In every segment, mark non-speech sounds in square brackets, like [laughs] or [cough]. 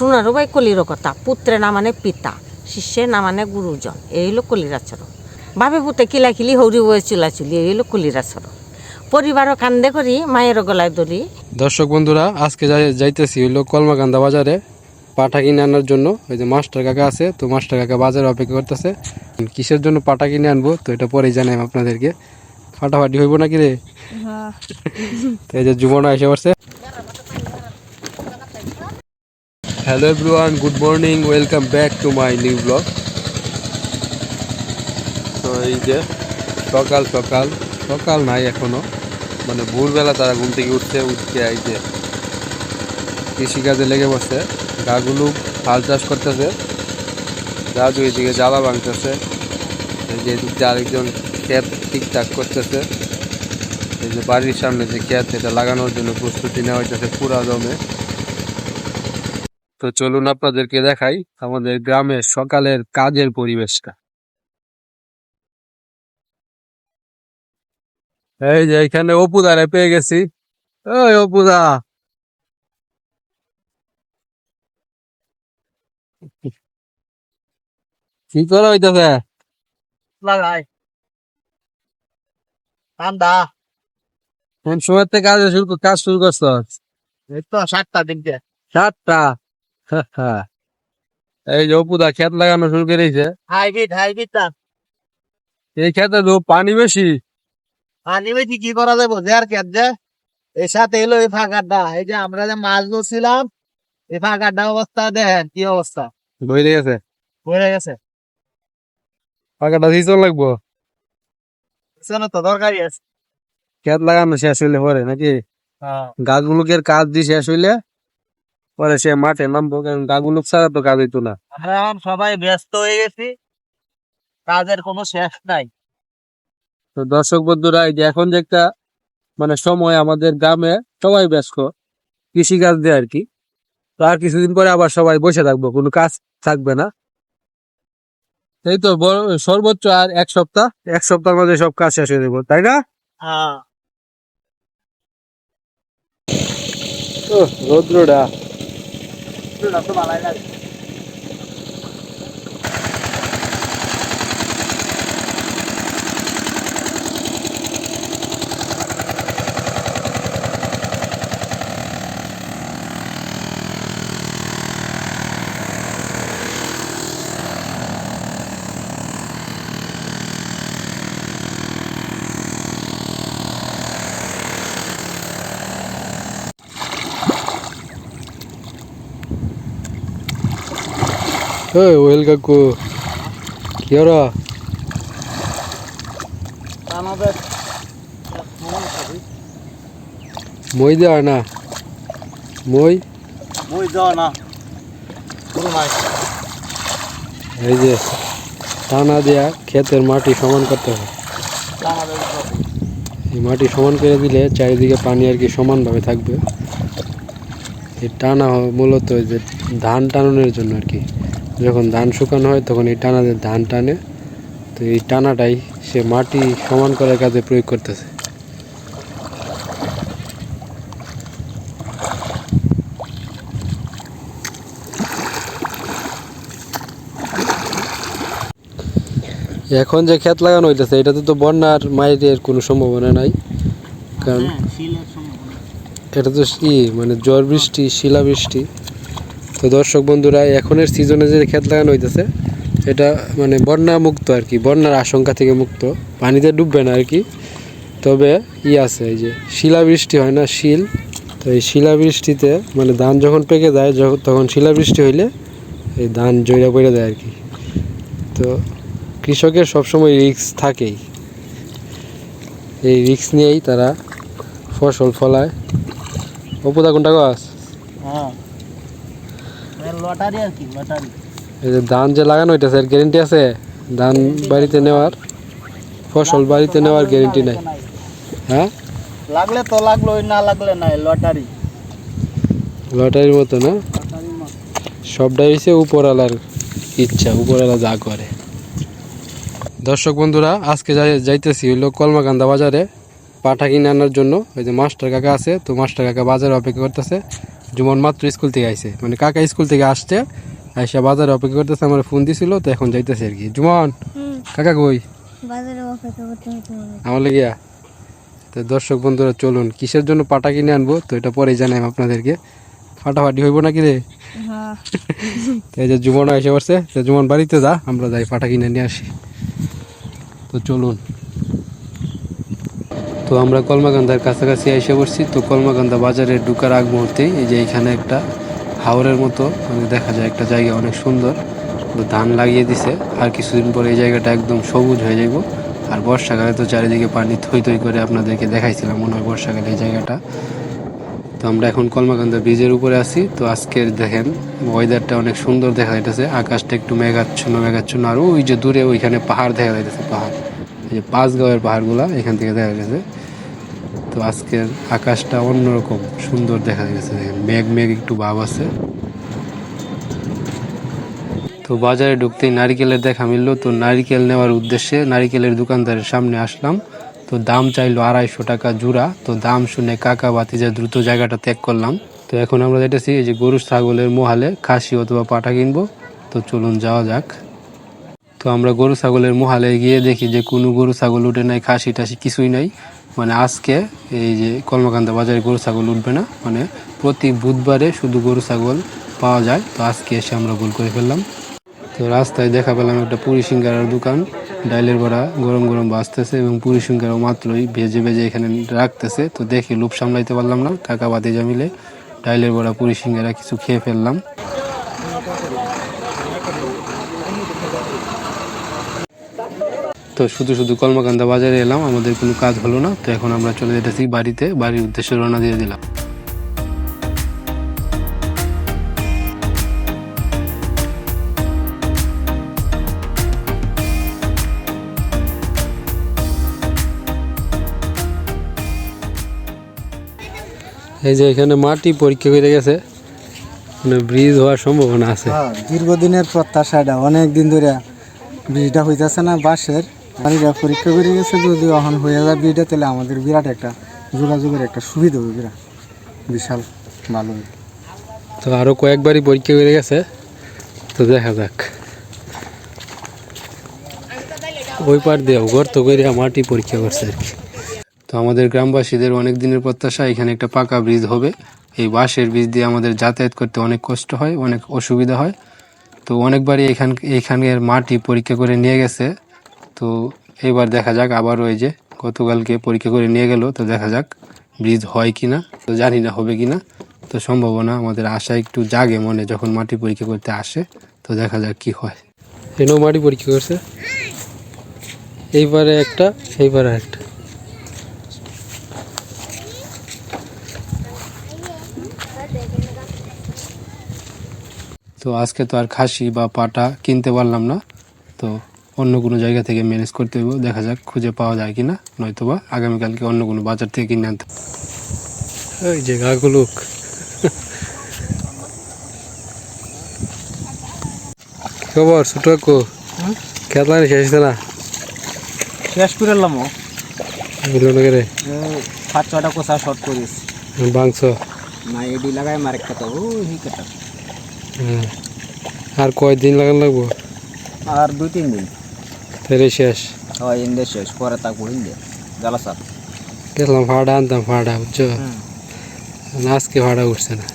সোনারও ভাই কলির কথা। পুত্রে না মানে পিতা শিষ্যে না মানে গুরুজন। এই হলো কলির আচরণ ভাবে পুতে কিলাকিলি হৌরি বয়ে চুলাচুলি এই হলো কলির আচরণ পরিবারও কান্দে করি মায়ের গলায় ধরি দর্শক বন্ধুরা আজকে যাই- যাইতেছি হইল কলমাকান্দা বাজারে পাঠা কিনে আনার জন্য। ওই যে মাস্টার কাকা আছে তো মাস্টার কাকা বাজারে অপেক্ষা করতেছে। কিসের জন্য পাটা কিনে আনব? তো এটা পরেই জানাই আপনাদেরকে। ফাটাফাটি হইব নাকি রে? তো এই যে যুবনা এসে পড়ছে hello everyone good morning welcome back to my new blog তো এই যে, সকাল সকাল সকাল নাই এখনও। মানে ভোরবেলা তারা ঘুম থেকে উঠছে, উঠতে এই যে কৃষিকাজে লেগে বসছে গাগুলো হাল চাষ করতেছে দাদু এদিকে জ্বালা ভাঙতেছে। এই যে এদিকে আরেকজন ক্ষেত ঠিকঠাক করতেছে। এই যে বাড়ির সামনে যে ক্ষেত, এটা লাগানোর জন্য প্রস্তুতি নেওয়া হইতেছে পুরা দমে তো চলুন আপনাদেরকে দেখাই আমাদের গ্রামের সকালের কাজের পরিবেশটা। এই যে এখানে অপুদারে পেয়ে গেছি। ওই অপুদা কি করা হইতাছে? লাগাই। ঠান্ডা কোন সময় থেকে কাজ শুরু কাজ শুরু করছ? এই তো সাতটা দিয়ে সাতটা? এই যে অপুদা ক্ষেত লাগানো শুরু করেছে। হাইব্রিড হাইব্রিড টা এই ক্ষেতে তো পানি বেশি। পানি বেশি কি করা যাব? যে আর কেট যে। এর সাথে এলো এই ফাঁকাটা এই যে আমরা যে মাছ ধরছিলাম এই ফাঁকাটা অবস্থা দেখেন কি অবস্থা? বইরে গেছে। পড়ে গেছে। সিজন লাগবো। শোনো তো দরকারি আছে। ক্ষেত লাগানো শেষ হইলে পরে নাকি? হ্যাঁ। গাছগুলোকে কাজ দিয়ে শেষ হইলে পরে সে মাঠে নামবো কারণ গাছগুলো ছাড়া তো কাজ হইতো না। এখন সবাই ব্যস্ত হয়ে গেছি। কাজের কোনো শেষ নাই। তো দর্শক বন্ধুরা এই যে এখন যে একটা মানে সময় আমাদের গ্রামে সবাই ব্যস্ত কৃষি কাজ দিয়ে আর কি। তো আর কিছুদিন পরে আবার সবাই বসে থাকব কোনো কাজ থাকবে না। এই তো সর্বোচ্চ আর এক সপ্তাহ এক সপ্তাহের মধ্যে সব কাজ শেষ হয়ে যাব তাই না? হ্যাঁ রৌদ্রটা এটা তো ভালোই লাগে ওই ওয়েল কাকু। কি ওরা মই দেওয়া না। মই? মই যাও না। এই যে টানা দেয়া ক্ষেতের মাটি সমান করতে হবে। এই মাটি সমান করে দিলে চারিদিকে পানি আর কি সমানভাবে থাকবে। এই টানা মূলত ওই যে ধান টানানোর জন্য আর কি। যখন ধান শুকানো হয় তখন এই টানা দিয়ে ধান টানে। তো এই টানাটাই সে মাটি সমান করার কাজে প্রয়োগ করতেছে। এখন যে ক্ষেত লাগানো হইতেছে এটাতে তো বন্যার মায়ের কোনো সম্ভাবনা নাই। কারণ এটা তো ই মানে ঝড় বৃষ্টি শিলা বৃষ্টি। তো দর্শক বন্ধুরা, এখনের সিজনে যে ক্ষেত লাগানো হইতেছে, এটা মানে বন্যা মুক্ত আর কি, বন্যার আশঙ্কা থেকে মুক্ত। পানিতে ডুববে না আর কি। তবে ই আছে, এই যে শিলা বৃষ্টি হয় না, শিল। তো এই শিলা বৃষ্টিতে মানে ধান যখন পেকে যায় তখন শিলা বৃষ্টি হইলে এই ধান জৈরা পড়ে দেয় আর কি। তো কৃষকের সবসময় রিস্ক থাকেই। এই রিস্ক নিয়েই তারা ফসল ফলায়। অপুদা কোনটা গাছ হ্যাঁ। লটারি আর কি লটারি এই যে ধান যে লাগানো হইতেছে এর গ্যারেন্টি আছে? ধান বাড়িতে নেওয়ার ফসল বাড়িতে নেওয়ার গ্যারেন্টি নাই। হ্যাঁ? লাগলে তো লাগল না লাগলে নাই লটারি। লটারির মতো না? সবটাই হচ্ছে উপরওয়ালার ইচ্ছা উপরওয়ালা যা করে। দর্শক বন্ধুরা আজকে যাই যাইতেছি হইল কলমাকান্দা বাজারে। পাঠা কিনে আনার জন্য। ওই যে মাস্টার কাকা আছে তো মাস্টার কাকা বাজারে অপেক্ষা করতেছে। জুমন মাত্র স্কুল থেকে আইসে মানে কাকা স্কুল থেকে আসছে আইসা বাজারে অপেক্ষা করতেছে আমার ফোন দিছিল তো এখন যাইতেছে আর কি। জুমন কাকা কই? বাজারে অপেক্ষা করতে হতে আমার লেগিয়া? তো দর্শক বন্ধুরা চলুন কিসের জন্য পাটা কিনে আনব? তো এটা পরেই জানাই আপনাদেরকে। ফাটাফাটি হইব নাকি রে? হ্যাঁ। [laughs] এই যে জুমন এসে পড়ছে তো জুমন বাড়িতে যা আমরা যাই পাটা কিনে নিয়ে আসি। তো চলুন। তো আমরা কলমাকান্দার কাছাকাছি এসে পড়ছি তো কলমাকান্দা বাজারে ঢুকার আগ মুহূর্তে এই যে এখানে একটা হাওরের মতো মানে দেখা যায় একটা জায়গা অনেক সুন্দর। তো ধান লাগিয়ে দিছে। আর কিছুদিন পরে এই জায়গাটা একদম সবুজ হয়ে যাইব। আর বর্ষাকালে তো চারিদিকে পানি থই থই করে আপনাদেরকে দেখাইছিলাম মনে হয় বর্ষাকালে এই জায়গাটা। তো আমরা এখন কলমাকান্দা ব্রিজের উপরে আছি। তো আজকের দেখেন ওয়েদারটা অনেক সুন্দর দেখা যাইতেছে। আকাশটা একটু মেঘাচ্ছন্ন মেঘাচ্ছন্ন। আর ওই যে দূরে ওইখানে পাহাড় দেখা যাইতেছে, পাহাড়। এই যে পাঁচগাঁওয়ের পাহাড়গুলা এখান থেকে দেখা গেছে। তো আজকের আকাশটা অন্যরকম সুন্দর দেখা গেছে। দেখেন মেঘ মেঘ একটু ভাব আছে। তো বাজারে ঢুকতেই নারিকেলের দেখা মিললো। তো নারিকেল নেওয়ার উদ্দেশ্যে নারিকেলের দোকানদারের সামনে আসলাম। তো দাম চাইলো আড়াইশো টাকা জোড়া। তো দাম শুনে কাকা বাতিজা দ্রুত জায়গাটা ত্যাগ করলাম। তো এখন আমরা এই যে গরু, ছাগলের মোহালে খাসি অথবা পাটা কিনবো। তো চলুন যাওয়া যাক। তো আমরা গরু, ছাগলের মোহালে গিয়ে দেখি যে কোনো গরু, ছাগল উঠে নাই খাসি টাসি কিছুই নাই। মানে আজকে এই যে কলমাকান্দা বাজারে গরু, ছাগল উঠবে না মানে প্রতি বুধবারে শুধু গরু, ছাগল পাওয়া যায়। তো আজকে এসে আমরা ভুল করে ফেললাম। তো রাস্তায় দেখা পেলাম একটা পুরি সিঙ্গারার দোকান। ডাইলের বড়া গরম গরম বাঁচতেছে এবং পুরি সিঙ্গারা মাত্রই ভেজে ভেজে এখানে রাখতেছে। তো দেখি লোভ সামলাইতে পারলাম না কাকা বাতিজা জামিলে ডাইলের বড়া, পুরি সিঙ্গারা কিছু খেয়ে ফেললাম। তো শুধু শুধু কলমাকান্দা বাজারে এলাম আমাদের কোনো কাজ হলো না। তো এখন আমরা চলে যেতেছি বাড়িতে বাড়ির উদ্দেশ্যে রওনা দিয়ে দিলাম। এই যে এখানে মাটি পরীক্ষা করে গেছে মানে ব্রিজ হওয়ার সম্ভাবনা আছে। হ্যাঁ, দীর্ঘদিনের প্রত্যাশা এটা অনেক দিন ধরে ব্রিজটা হইতেছে না বাঁশের। বাড়িটা পরীক্ষা করে গেছে, যদি এখন হয়ে যায় ব্রিজটা তাহলে আমাদের বিরাট একটা যোগাযোগের একটা সুবিধা হবে বিরাট। বিশাল ভালো তো আরও কয়েকবারই পরীক্ষা করে গেছে, তো দেখা যাক। ওই পার দিয়ে গর্ত করে মাটি পরীক্ষা করছে আর কি। তো আমাদের গ্রামবাসীদের অনেক দিনের প্রত্যাশা, এখানে একটা পাকা ব্রিজ হবে। এই বাঁশের ব্রিজ দিয়ে আমাদের যাতায়াত করতে অনেক কষ্ট হয়, অনেক অসুবিধা হয়। তো অনেকবারই এখান, এখানের মাটি পরীক্ষা করে নিয়ে গেছে। তো এবার দেখা যাক আবার ওই যে গতকালকে পরীক্ষা করে নিয়ে গেল তো দেখা যাক ব্রিজ হয় কি না তো জানি না হবে কি না তো সম্ভাবনা আমাদের আশা একটু জাগে মনে যখন মাটি পরীক্ষা করতে আসে তো দেখা যাক কি হয়। এনেও মাটি পরীক্ষা করছে। এইবারে একটা এইবারে একটা তো আজকে তো আর খাসি বা পাটা কিনতে পারলাম না তো অন্য কোনো জায়গা থেকে ম্যানেজ করতে হবে দেখা যাক খুঁজে পাওয়া যায় কিনা নয়তো বা আগামীকালকে অন্য কোনো বাজার থেকে কিনে আনতে ওই যে গাগুলোক খবর ছোট কো খেতলা শেষ না? শেষ করে এলাম বুঝলো না রে পাঁচ ছটা কোষা শর্ট করিস। বাংশ না এডি লাগাই মারে খেতে ও হি কেটা হ্যাঁ। আর কয়দিন লাগান লাগবো? আর দুই তিন দিন। তাহলে শেষ। হয় ইন্দে শেষ। পরে থাকব ইন্দে জ্বালা সাপ গেলাম ভাড়া আনতাম ভাড়া বুঝছ? আজকে ভাড়া উঠছে না।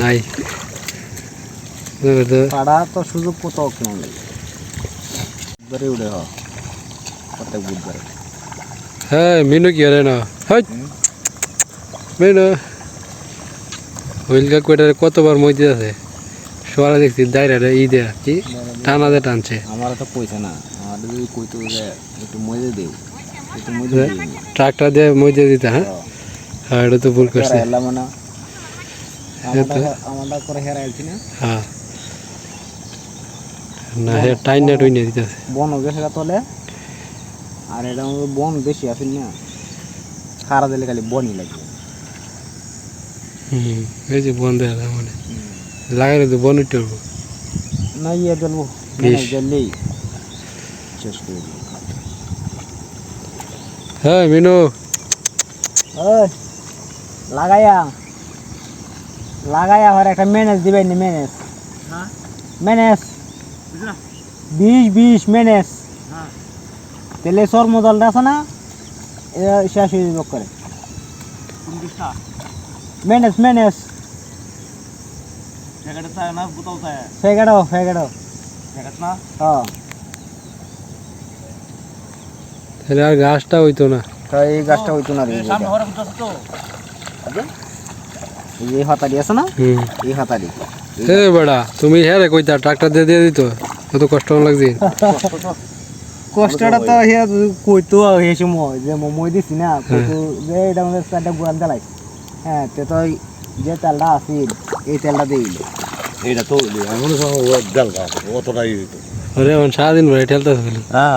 নাই। এবার তো সুযোগ কোথাও কেন বুধবারে উঠে হ। প্রত্যেক বুধবারে। হ্যাঁ মিনু কি হরে না? হয় মিনু! হুইলকা কোয়েটারে কতবার মইতে আছে সবাই দেখছি দায়রা ই দেয়া কি টানা দে টানছে। আমার তো পয়সা না আমার যদি কইতো যে একটু মজে দেও একটু মজে দিই। ট্রাকটা দিয়ে মইতে দিতে হ্যাঁ? হ্যাঁ এটা তো ভুল করছে। না আমারটা করে হেরা আইছি না। হ্যাঁ। না হে টাইন টাইনা টুইনে দিতেছে। বন গেছে তলে। আর এটা বন বেশি আছে না। খারা দিলে খালি বনই লাগবে। হুম এই যে হয়ে গেল মানে। লাগাইলে তো বন না ইয়ে জ্বলবো জ্বললেই শেষ করে দিই হ্যাঁ মিনু। লাগাইয়া। লাগাই আবার একটা ম্যানেজ দিবেন নি ম্যানেজ ম্যানেজ বিশ বিশ ম্যানেজ তেলে সর মদলটা আছে না শেষ হয়ে যাবে করে। ম্যানেজ ম্যানেজ ফেগাড়ো ফেগাড়ো হ্যাঁ তাহলে আর গাছটা হইতো না। এই গাছটা হইতো না রে এই হাতারি আছে না? হুম। এই হাতারি এ বড়া তুমি হ্যাঁ রে কইতা ট্রাক্টর দিয়ে দিয়ে দিত কত কষ্ট লাগছে। [laughs] কষ্টটা তো হে কইতো হে সময় যে মই দিছি না কইতো যে এটা আমাদের চারটা দেলাই হ্যাঁ তে তো যে তেলটা আছিল এই তেলটা দিইল এটা তো এমন সময় ডাল অতটাই হইতো সারাদিন ভরে ঠেলতে হ্যাঁ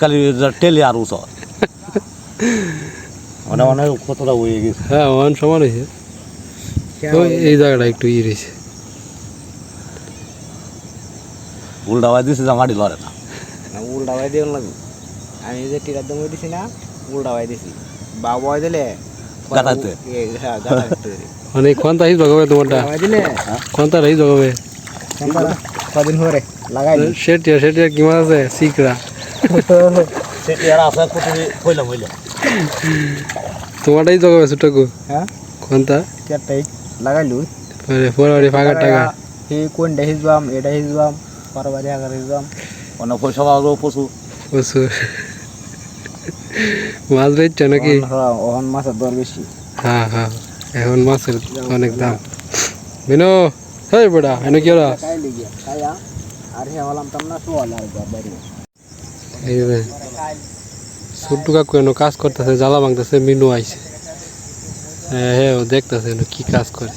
খালি টেলে আর উস [laughs] মানে অনেক কতটা হয়ে গেছে। হ্যাঁ ওয়ান সমান হয়েছে। ওই এই জায়গাটা একটু ই রয়েছে। উল্টা বাই দিছে জামাটি লড়ে না। উল্টা দিয়ে লাগবে। আমি যে টিকার দাম দিছি না উল্টা ভাই দিছি। বাবা দিলে গাটাতে। হ্যাঁ গাটাতে মানে কোনটা হিস ভাগাবে তোমারটা কোনটা হিস ভাগাবে কদিন হরে লাগাই সেটিয়া সেটিয়া কি মাছ আছে সিকরা সেটি আর আছে কত কইলাম তোমারটাই জগাবে ছোটকু হ্যাঁ কোনটা চারটাই লাগাইলু পরে পরে ফাঁকা টাকা এই কোনটা হিজবাম এটা হিজবাম পরবারে আগার হিজবাম অনেক পয়সা পাওয়া প্রচুর প্রচুর মাছ বেচছে নাকি ওহন মাছের দর বেশি হ্যাঁ হ্যাঁ এখন মাছের অনেক দাম। বিনো, হেই বড়া, এনে কি ওরা কাজ করতেছে, জ্বালা ভাঙতেছে, মিনু আইছে। হ্যাঁ ও দেখতেছে কি কাজ করে।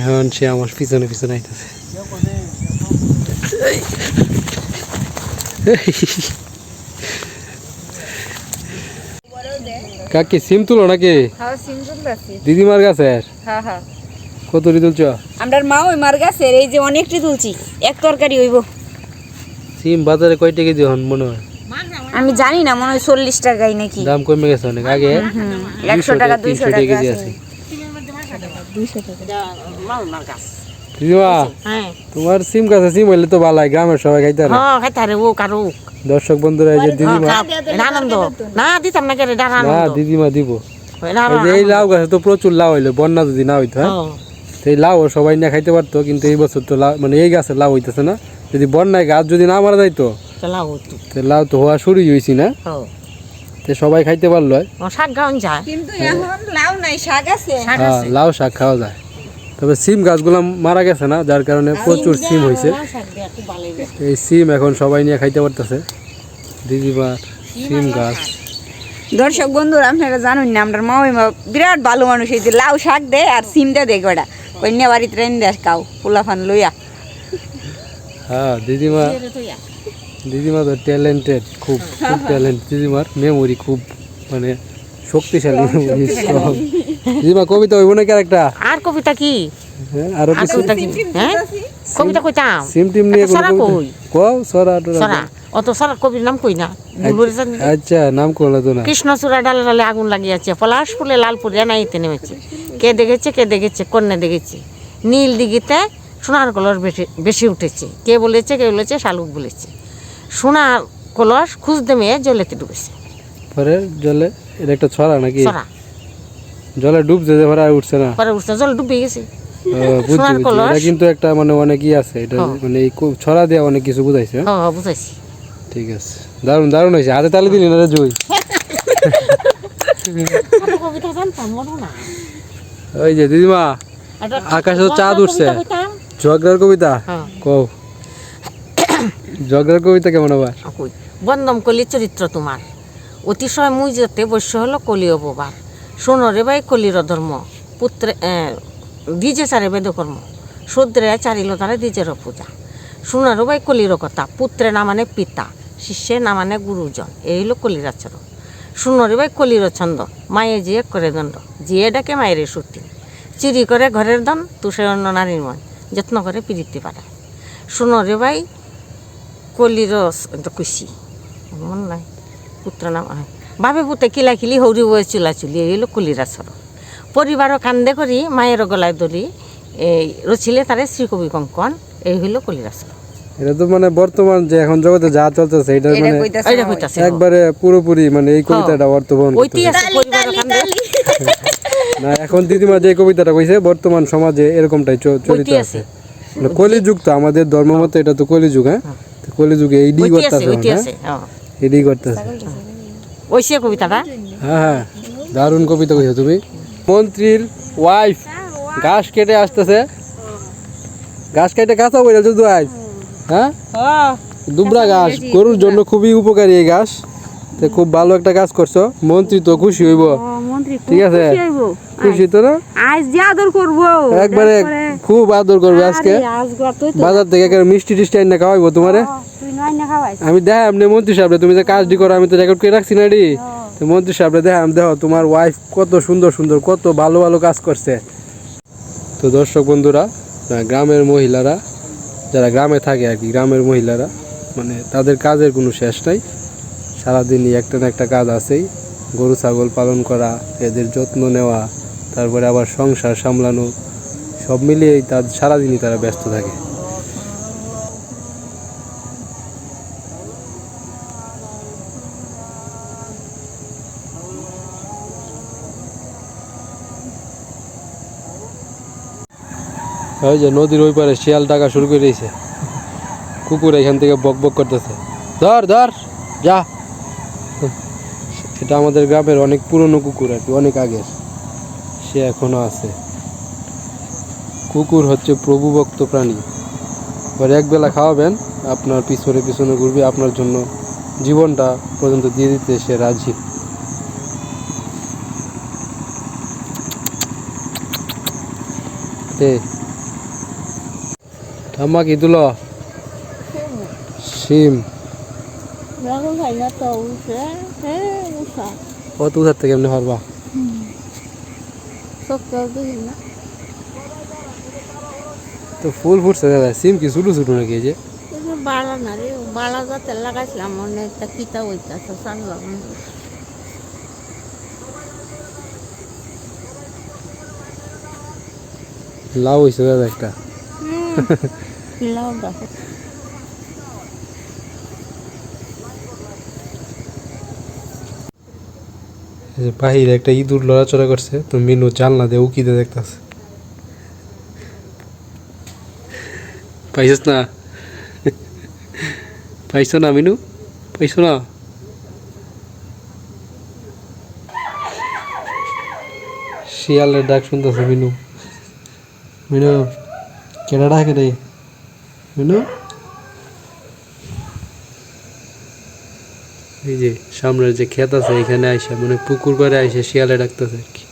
এখন সে আমার পিছনে পিছনে আইতেছে। কাকি সিম তুলো নাকি? হ্যাঁ সিমজুল আছি দিদিমার কাছে? হ্যাঁ হ্যাঁ। কত তুলছ? আমরার মা ওই মার গাছের এই যে অনেকটি তুলছি এক তরকারি হইব। সিম বাজারে কয়টা কেজি হন মনে হয়? আমি জানি না মনে হয় চল্লিশ টাকাই নাকি। দাম কমে গেছে অনেক। আগে একশো টাকা দুইশো টাকা কেজি আছে। আছে। মালমার দিদিমা হ্যাঁ। তোমার সিম গাছে সিম হইলে তো ভালো হয় গ্রামের সবাই খাইতে পারে। হ্যাঁ খাইতে ও কারও। দর্শক বন্ধুরা এই যে দিদিমা। আনন্দ। না দিতাম না এটা না দিদিমা দিব। এই লাউ গাছে তো প্রচুর লাউ হইল বন্যা যদি না হইতো হ্যাঁ? হ্যাঁ। তো এই লাউ সবাই না খাইতে পারতো কিন্তু এই বছর তো লাউ মানে এই গাছে লাউ হইতেছে না। যদি বন্যায় গাছ যদি না মারা যাইতো তো তো লাউ তো হওয়া শুরুই হয়েছি না। হ্যাঁ। তো সবাই খাইতে পারল শাক গাউন যায়। কিন্তু এখন লাউ নাই শাক হ্যাঁ আছে। লাউ শাক খাওয়া যায়। তবে সিম গাছগুলো মারা গেছে না যার কারণে প্রচুর সিম হয়েছে। এই সিম এখন সবাই নিয়ে খাইতে পারতেছে। দিদিবার সিম গাছ। দর্শক বন্ধুরা আপনারা জানুন না আমরা মা বিরাট ভালো মানুষ যে লাউ শাক দেয় আর সিম দেয় এটা কন্যা বাড়িতে রেন দেয় কাউ পোলাফান লইয়া। হ্যাঁ দিদিমা দিদিমা তো ট্যালেন্টেড খুব খুব ট্যালেন্ট দিদিমার মেমোরি খুব মানে শক্তিশালী দিদিমা কবিতা হইব নাকি আরেকটা? আর কবিতা কি? হ্যাঁ আর কবিতা কি? হ্যাঁ? কবিতা কইতাম সিম টিম নিয়ে কই। কও সরা সরা। অত সরা কবির নাম কই না? আচ্ছা নাম করল তো না। কৃষ্ণচূড়া ডালে ডালে আগুন লাগিয়েছে পলাশ ফুলে লাল পুরিয়া নাইতে নেমেছে। কে দেখেছে কে দেখেছে কন্যা দেখেছে? নীল দিঘিতে সোনার কলস বেশি বেশি উঠেছে। কে বলেছে কে বলেছে শালুক বলেছে। সোনার কলস খুঁজতে মেয়ে জলেতে ডুবেছে। পরে জলে? এটা একটা ছড়া নাকি? জলে ডুবছে যে পরে উঠছে না। পরে উঠছে জল ডুবে গেছে। [laughs] বুঝছি। এটা কিন্তু একটা মানে অনেক ই আছে। এটা হ্যাঁ। মানে ছড়া দিয়ে অনেক কিছু বুঝাইছে। হ্যাঁ? হ্যাঁ বুঝাইছি। ঠিক আছে। দারুণ দারুণ হয়েছে। হাতে তালি দিলি না রে জুই? ওই যে দিদিমা আকাশে তো চাঁদ উঠছে। ঝগড়ার কবিতা? হ্যাঁ। কও। ঝগড়ার কবিতা কেমন আবার? কই? বন্দম কলি চরিত্র তোমার। অতিশয় মুই যেতে বৈশ্য হলো কলিও বোবার শোনো রে ভাই কলির ধর্ম পুত্রে দিজে চারে বেদকর্ম শূদ্রে চারিল তারে দিজের পূজা। শোনো রে ভাই কলির কথা, পুত্রে না মানে পিতা, শিষ্যে না মানে গুরুজন, এই হলো কলির আচরণ। শোনো রে ভাই কলির ছন্দ, মায়ে জিয়ে করে দণ্ড, জিয়ে ডাকে মায়ের সত্যি চিরি করে ঘরের দন তুষে অন্য নারীর মন, যত্ন করে পিরিতে পাঠায় শোনো রে ভাই কলির কুশি মন নাই। পুত্র নাম। বাবে পুতে কিলা কিলি হৌরি বয়ে চুলা চুলি এই হলো কলির পরিবারও কান্দে করি মায়ের গলায় ধরি এই রচিলে তারে শ্রীকবি কঙ্কন এই হইল কলিরাচর এটা তো মানে বর্তমান যে এখন জগতে যা চলতেছে এটা এটা মানে একবারে পুরোপুরি মানে এই কবিতাটা কান্দে। [laughs] না এখন দিদিমা যে কবিতাটা কইছে বর্তমান সমাজে এরকমটাই চ- চলিত আছে। মানে কলিযুগ তো আমাদের ধর্ম মতে এটা তো কলিযুগ হ্যাঁ? কলিযুগে আছে করতেছে এইডি করতেছে ওইসে কবিতাটা? হ্যাঁ হ্যাঁ। দারুণ কবিতা কইছো তুমি। মন্ত্রীর ওয়াইফ ঘাস কেটে আসতেছে। ঘাস কেটে কাঁচা বইলে আজ হ্যাঁ। দুবরা ঘাস গরুর জন্য খুবই উপকারী এই ঘাস। তো খুব ভালো একটা কাজ করছ। মন্ত্রী তো খুশি হইব। ঠিক আছে? খুশি তো না? আজ যে আদর করব। একবারে খুব আদর করবে আজকে। বাজার থেকে একেবারে মিষ্টি টিষ্টি আইনা খাওয়াইবো তোমারে। আমি দেখা এমনি মন্ত্রী সাহেব তুমি যে কাজটি করো আমি তো রেকর্ড করে রাখছি না রে। মন্ত্রী সাহেব দেখা আমি দেখো তোমার ওয়াইফ কত সুন্দর সুন্দর কত ভালো ভালো কাজ করছে। তো দর্শক বন্ধুরা গ্রামের মহিলারা যারা গ্রামে থাকে আর কি গ্রামের মহিলারা মানে তাদের কাজের কোনো শেষ নাই। সারাদিনই একটা না একটা কাজ আছেই। গরু ছাগল পালন করা এদের যত্ন নেওয়া তারপরে আবার সংসার সামলানো সব মিলিয়েই তার সারাদিনই তারা ব্যস্ত থাকে। ওই যে নদীর ওই পারে শিয়াল ডাকা শুরু করে দিয়েছে। কুকুর এখান থেকে বক বক করতেছে। ধর ধর, যা। এটা আমাদের গ্রামের অনেক পুরনো কুকুর আর কি, অনেক আগের। সে এখনও আছে। কুকুর হচ্ছে প্রভুভক্ত প্রাণী। এবার একবেলা খাওয়াবেন, আপনার পিছনে পিছনে ঘুরবে, আপনার জন্য জীবনটা পর্যন্ত দিয়ে দিতে সে রাজি। এ ঠাম্মা কি তুলো সিম রাহুল ভাই না তো উঠে হ্যাঁ উঠা কত উঠার থেকে এমনি পারবা সত্য দিন না তো ফুল ফুটছে দাদা সিম কি ছোটো ছোটো নাকি এই যে কিন্তু বাড়া না রে বাড়া যাতে লাগাইছিলাম মনে একটা কিতা ওইতাছে সারলাম লাউ হয়েছে দাদা একটা লাউ গাছ এই যে বাহিরে একটা ইঁদুর লড়াচড়া করছে, তো মিনু জানলা দিয়ে উকিতে দেখতেছে। পাইছিস না? পাইছো না মিনু? পাইছো না? শিয়ালের ডাক শুনতেছে মিনু। মিনু, কেডা ডাকে রে? মিনু এই যে সামনের যে ক্ষেত আছে, এখানে আইসা মানে পুকুর পাড়ে আইসা শিয়ালে ডাকতেছে আর কি।